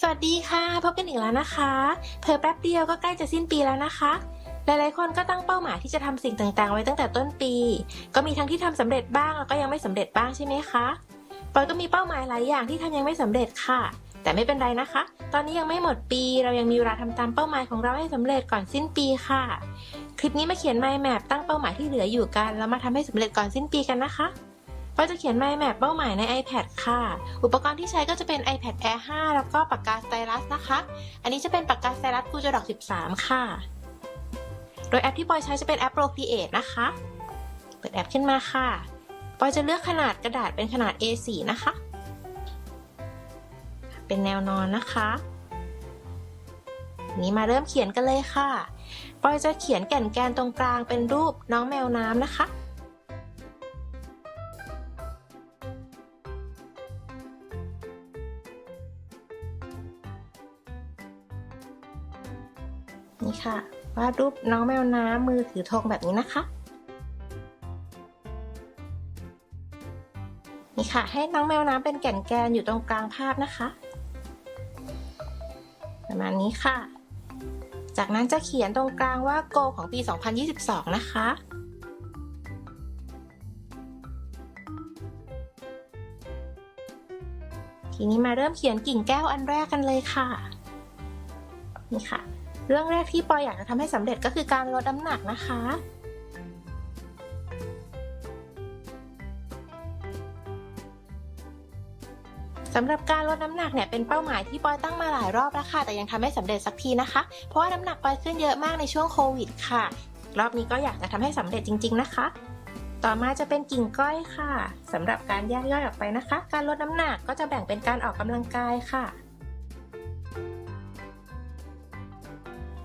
สวัสดีค่ะ พบกันอีกแล้วนะคะ เพอแป๊บเดียวก็ใกล้จะสิ้นปีแล้วนะคะ หลายๆคนก็ตั้งเป้าหมายที่จะทำสิ่งต่างๆ ไว้ตั้งแต่ต้นปี ก็มีทั้งที่ทำสำเร็จบ้างแล้วก็ยังไม่สำเร็จบ้างใช่ไหมคะปอยก็มีเป้าหมายหลายอย่างที่ทำยังไม่สำเร็จค่ะ แต่ไม่เป็นไรนะคะ ตอนนี้ยังไม่หมดปี เรายังมีเวลาทำตามเป้าหมายของเราให้สำเร็จก่อนสิ้นปีค่ะ คลิปนี้มาเขียน mind map ตั้งเป้าหมายที่เหลืออยู่กันแล้วมาทำให้สำเร็จก่อนสิ้นปีกันนะคะ ก็จะเขียน mind map เป้าหมายใน iPad ค่ะ อุปกรณ์ที่ใช้ก็จะเป็น iPad Air 5 แล้วก็ปากกาสไตลัสนะคะ อันนี้จะเป็นปากกาสไตลัสกูจดอก 13 ค่ะ โดยแอปที่ปอยใช้จะเป็นแอป Procreate นะคะ เปิดแอปขึ้นมาค่ะปอยจะเลือกขนาดกระดาษเป็นขนาด A4 นะคะ เป็นแนวนอนนะคะนี้มาเริ่มเขียนกันเลยค่ะปอยจะเขียนแก่นแกนตรงกลางเป็นรูปน้องแมวน้ำนะคะ นี่ค่ะวาดรูปน้องแมวน้ำมือถือธงแบบนี้นะคะ นี่ค่ะ ให้น้องแมวน้ำเป็นแก่นแกนอยู่ตรงกลางภาพนะคะ ประมาณนี้ค่ะ จากนั้นจะเขียนตรงกลางว่าโกของปี 2022 นะคะทีนี้มาเริ่มเขียนกิ่งแก้วอันแรกกันเลยค่ะ นี่ค่ะ เรื่องแรกที่ปอยอยากจะทำให้สำเร็จก็คือการลดน้ำหนักนะคะ สำหรับการลดน้ำหนักเนี่ยเป็นเป้าหมายที่ปอยตั้งมาหลายรอบแล้วค่ะ แต่ยังทำไม่สำเร็จสักทีนะคะ เพราะว่าน้ำหนักปอยขึ้นเยอะมากในช่วงโควิดค่ะ รอบนี้ก็อยากจะทำให้สำเร็จจริง ๆ นะคะ ต่อมาจะเป็นกิ่งก้อยค่ะสำหรับการแยกย่อยออกไปนะคะ การลดน้ำหนักก็จะแบ่งเป็นการออกกำลังกายค่ะ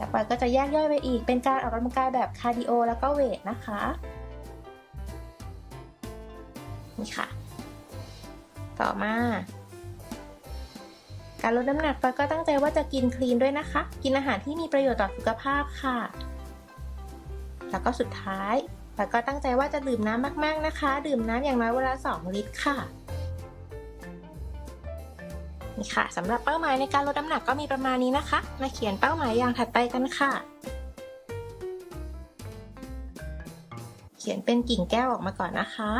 แล้วปอยก็จะแยกย่อยไปอีก เป็นการออกกำลังกายแบบคาร์ดิโอแล้วก็เวทนะคะ นี่ค่ะ ต่อมา การลดน้ำหนักปอยก็ตั้งใจว่าจะกินคลีนด้วยนะคะ กินอาหารที่มีประโยชน์ต่อสุขภาพค่ะ แล้วก็สุดท้ายปอยก็ตั้งใจว่าจะดื่มน้ำมากๆนะคะ ดื่มน้ำอย่างน้อยวันละ2ลิตรค่ะ นี่ค่ะสำหรับเป้าหมายในการลดน้ำหนักก็มีประมาณนี้นะคะ มาเขียนเป้าหมายอย่างถัดไปกันค่ะ เขียนเป็นกิ่งแก้วออกมาก่อนนะคะ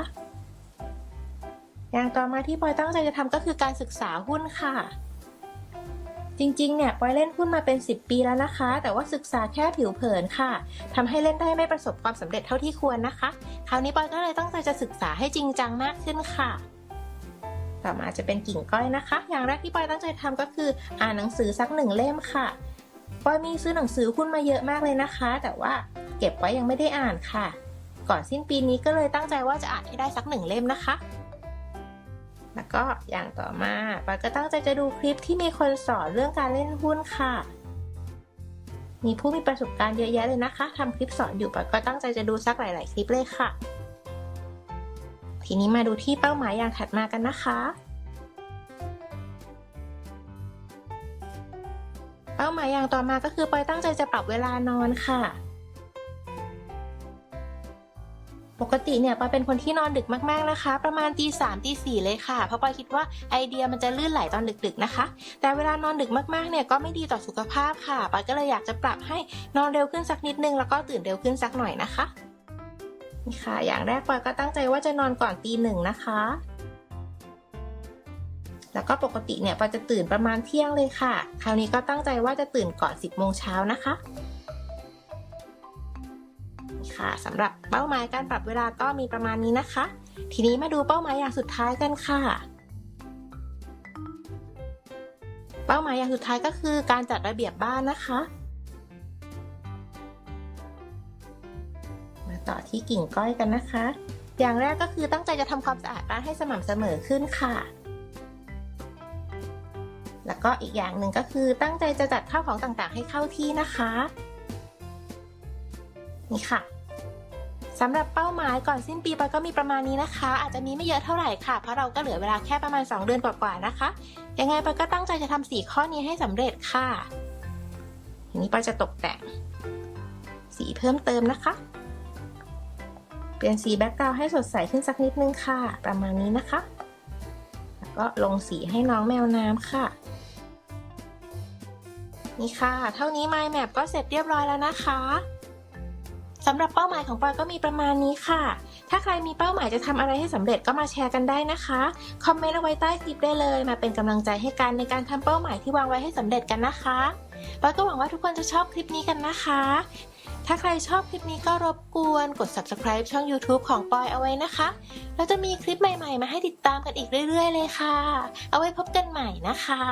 อย่างต่อมาที่ปอยตั้งใจจะทำก็คือการศึกษาหุ้นค่ะ จริงๆ เนี่ยปอยเล่นหุ้นมาเป็น 10 ปีแล้วนะคะ แต่ว่าศึกษาแค่ผิวเผินค่ะทำให้เล่นได้ไม่ประสบความสำเร็จเท่าที่ควรนะคะ คราวนี้ปอยก็เลยตั้งใจจะศึกษาให้จริงจังมากขึ้นค่ะ ต่อมาจะเป็นกิ่งก้อยนะคะ อย่างแรกที่ปอยตั้งใจทำก็คือ อ่านหนังสือสักหนึ่งเล่มค่ะปอยมีซื้อหนังสือหุ้นมาเยอะมากเลยนะคะ แต่ว่าเก็บไว้ยังไม่ได้อ่านค่ะ ก่อนสิ้นปีนี้ก็เลยตั้งใจว่าจะอ่านให้ได้สักหนึ่งเล่มนะคะ แล้วก็อย่างต่อมาปอยก็ตั้งใจจะดูคลิปที่มีคนสอนเรื่องการเล่นหุ้นค่ะ มีผู้มีประสบการณ์เยอะแยะเลยนะคะทำคลิปสอนอยู่ปอยก็ตั้งใจจะดูสักหลาย ๆ คลิปเลยค่ะ ทีนี้มาดูที่เป้าหมายอย่างถัดมากันนะคะ เป้าหมายอย่างต่อมาก็คือปอยตั้งใจจะปรับเวลานอนค่ะ ปกติเนี่ยปอยเป็นคนที่นอนดึกมากๆนะคะ ประมาณตีสามตีสี่เลยค่ะ เพราะปอยคิดว่าไอเดียมันจะลื่นไหลตอนดึกๆนะคะ แต่เวลานอนดึกมากๆเนี่ยก็ไม่ดีต่อสุขภาพค่ะปอยก็เลยอยากจะปรับให้นอนเร็วขึ้นสักนิดนึงแล้วก็ตื่นเร็วขึ้นสักหน่อยนะคะ นี่ค่ะ อย่างแรกปอยก็ตั้งใจว่าจะนอนก่อนตีหนึ่งนะคะ แล้วก็ปกติเนี่ยปอยจะตื่นประมาณเที่ยงเลยค่ะ คราวนี้ก็ตั้งใจว่าจะตื่นก่อน 10โมงเช้านะคะนี่ค่ะสำหรับเป้าหมายการปรับเวลาก็มีประมาณนี้นะคะ ทีนี้มาดูเป้าหมายอย่างสุดท้ายกันค่ะ เป้าหมายอย่างสุดท้ายก็คือการจัดระเบียบบ้านนะคะ ต่อที่กิ่งก้อยกันนะคะ อย่างแรกก็คือตั้งใจจะทำความสะอาดบ้านให้สม่ำเสมอขึ้นค่ะ แล้วก็อีกอย่างหนึ่งก็คือตั้งใจจะจัดข้าวของต่างๆ ให้เข้าที่นะคะ นี่ค่ะสำหรับเป้าหมายก่อนสิ้นปีปอยก็มีประมาณนี้นะคะ อาจจะมีไม่เยอะเท่าไหร่ค่ะ เพราะเราก็เหลือเวลาแค่ประมาณ 2 เดือนกว่าๆนะคะ ยังไงปอยก็ตั้งใจจะทำสี่ข้อนี้ให้สำเร็จค่ะทีนี้ปอยจะตกแต่งสีเพิ่มเติมนะคะ เปลี่ยนสีแบ็กกราวด์ให้สดใสขึ้นสักนิดนึงค่ะ ประมาณนี้นะคะ แล้วก็ลงสีให้น้องแมวน้ำค่ะ นี่ค่ะ เท่านี้ Mind Map ก็เสร็จเรียบร้อยแล้วนะคะสำหรับเป้าหมายของปอยก็มีประมาณนี้ค่ะ ถ้าใครมีเป้าหมายจะทำอะไรให้สำเร็จก็มาแชร์กันได้นะคะ คอมเมนต์เอาไว้ใต้คลิปได้เลย มาเป็นกำลังใจให้กันในการทำเป้าหมายที่วางไว้ให้สำเร็จกันนะคะปอยก็หวังว่าทุกคนจะชอบคลิปนี้กันนะคะ ถ้าใครชอบคลิปนี้ก็รบกวนกด subscribe ช่อง YouTube ของปอยเอาไว้นะคะ เราจะมีคลิปใหม่ๆ มาให้ติดตามกันอีกเรื่อยๆ เลยค่ะ เอาไว้พบกันใหม่นะคะ